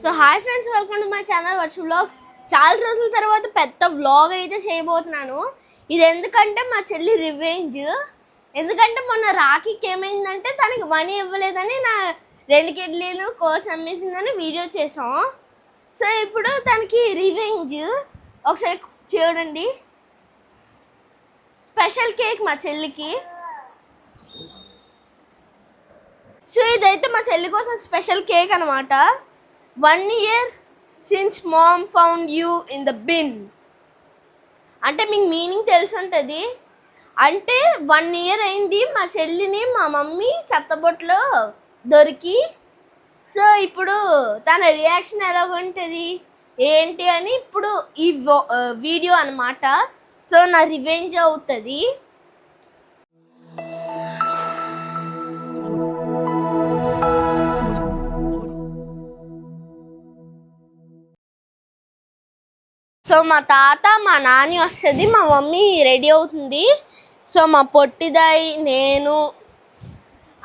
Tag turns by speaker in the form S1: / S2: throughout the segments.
S1: So hi friends welcome to my channel Varsha vlogs. చాలా రోజుల తర్వాత పెద్ద వ్లాగ్ అయితే చేయబోతున్నాను. ఇది ఎందుకంటే మా చెల్లి రివెంజ్. ఎందుకంటే మొన్న రాఖీకి ఏమైందంటే తనకి మనీ ఇవ్వలేదని నా రెండు కిడ్లీలు కోర్స్ అమ్మేసిందని వీడియో చేసాం సో ఇప్పుడు తనకి రివెంజ్. ఒకసారి చూడండి. స్పెషల్ కేక్ మా చెల్లికి. సో ఇదైతే మా చెల్లి కోసం స్పెషల్ కేక్ అనమాట one year since mom found you in the bin అంటే మీకు మీనింగ్ తెలిసి ఉంటుంది అంటే వన్ ఇయర్ అయింది మా చెల్లిని మా మమ్మీ చెత్తబొట్లో దొరికి. సో ఇప్పుడు తన రియాక్షన్ ఎలా ఉంటుంది? ఏంటి అని ఇప్పుడు ఈ వీడియో అనమాట సో నా రివెంజ్ అవుతుంది. సో మా తాత మా నాని వస్తుంది మా మమ్మీ రెడీ అవుతుంది. సో మా పొట్టిదాయి నేను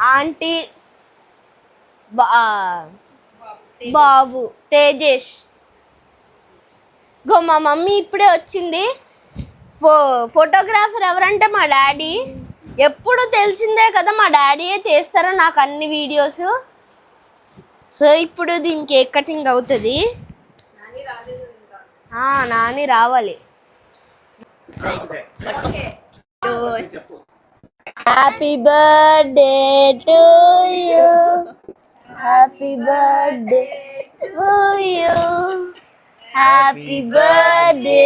S1: ఆంటీ బా- బాబు తేజేష్. గో మా మమ్మీ ఇప్పుడే వచ్చింది. ఫో ఫోటోగ్రాఫర్ ఎవరంటే మా డాడీ. ఎప్పుడు తెలిసిందే కదా మా డాడీయే తీస్తారు నాకు అన్ని వీడియోస్. సో ఇప్పుడు దీనికి కేక్ కటింగ్ అవుతుంది. నాని రావాలి. Happy birthday to you happy birthday to you happy birthday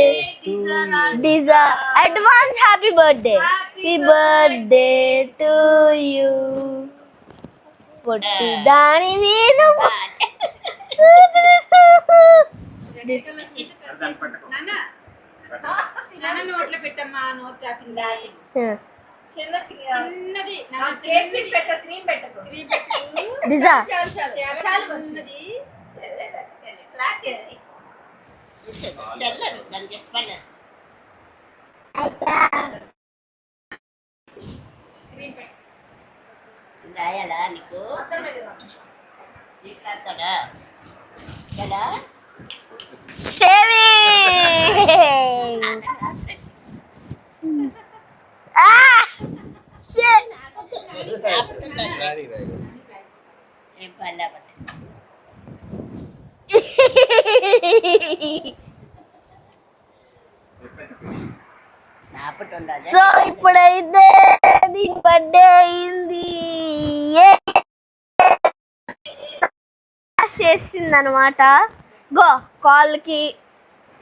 S1: డిజా advance happy birthday happy birthday to you పొట్టి దాని వీణు
S2: నాన్న నోట్లో పెట్టమ్మా నోట్ చాపింది చిన్నది
S3: క్రీమ్ పెట్టుకో
S1: డిజా.
S3: చాలు చాలు
S2: చాలా ఉన్నది
S4: తెల్లదు దానికి ఇష్టపడలేదు
S3: క్రీమ్ పెట్టు
S4: రాయాలా నీకు కదా
S1: షేవింగ్ Ah! Shit! సో ఇప్పుడైతే దీని బర్త్డే అయింది చేసింది అనమాట గో కాళ్ళకి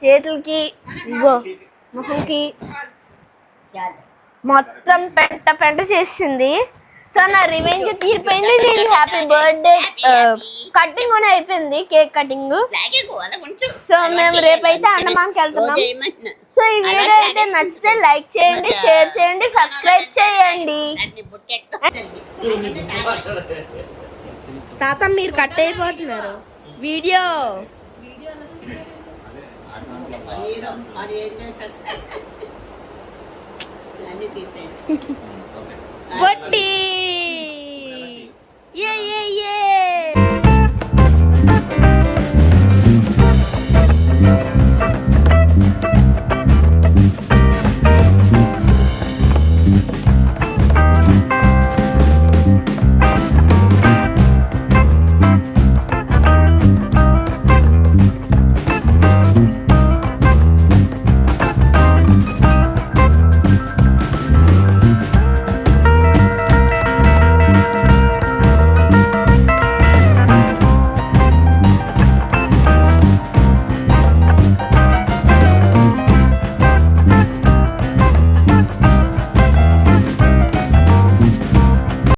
S1: చేతులకి గో ముఖంకి. మొత్తం పెంట పెంట చేసింది. సో నా రివెంజ్ తీరిపోయింది. నేను హ్యాపీ బర్త్డే కటింగ్ కూడా అయిపోయింది కేక్ కటింగ్
S4: లాగే అలా కొంచెం.
S1: సో మేము రేపైతే అండమాన్కి వెళ్తున్నాం. సో ఈ వీడియో అయితే నచ్చితే లైక్ చేయండి షేర్ చేయండి సబ్స్క్రైబ్ చేయండి. తాత మీరు కట్ అయిపోతున్నారు. వీడియో.
S4: మీరు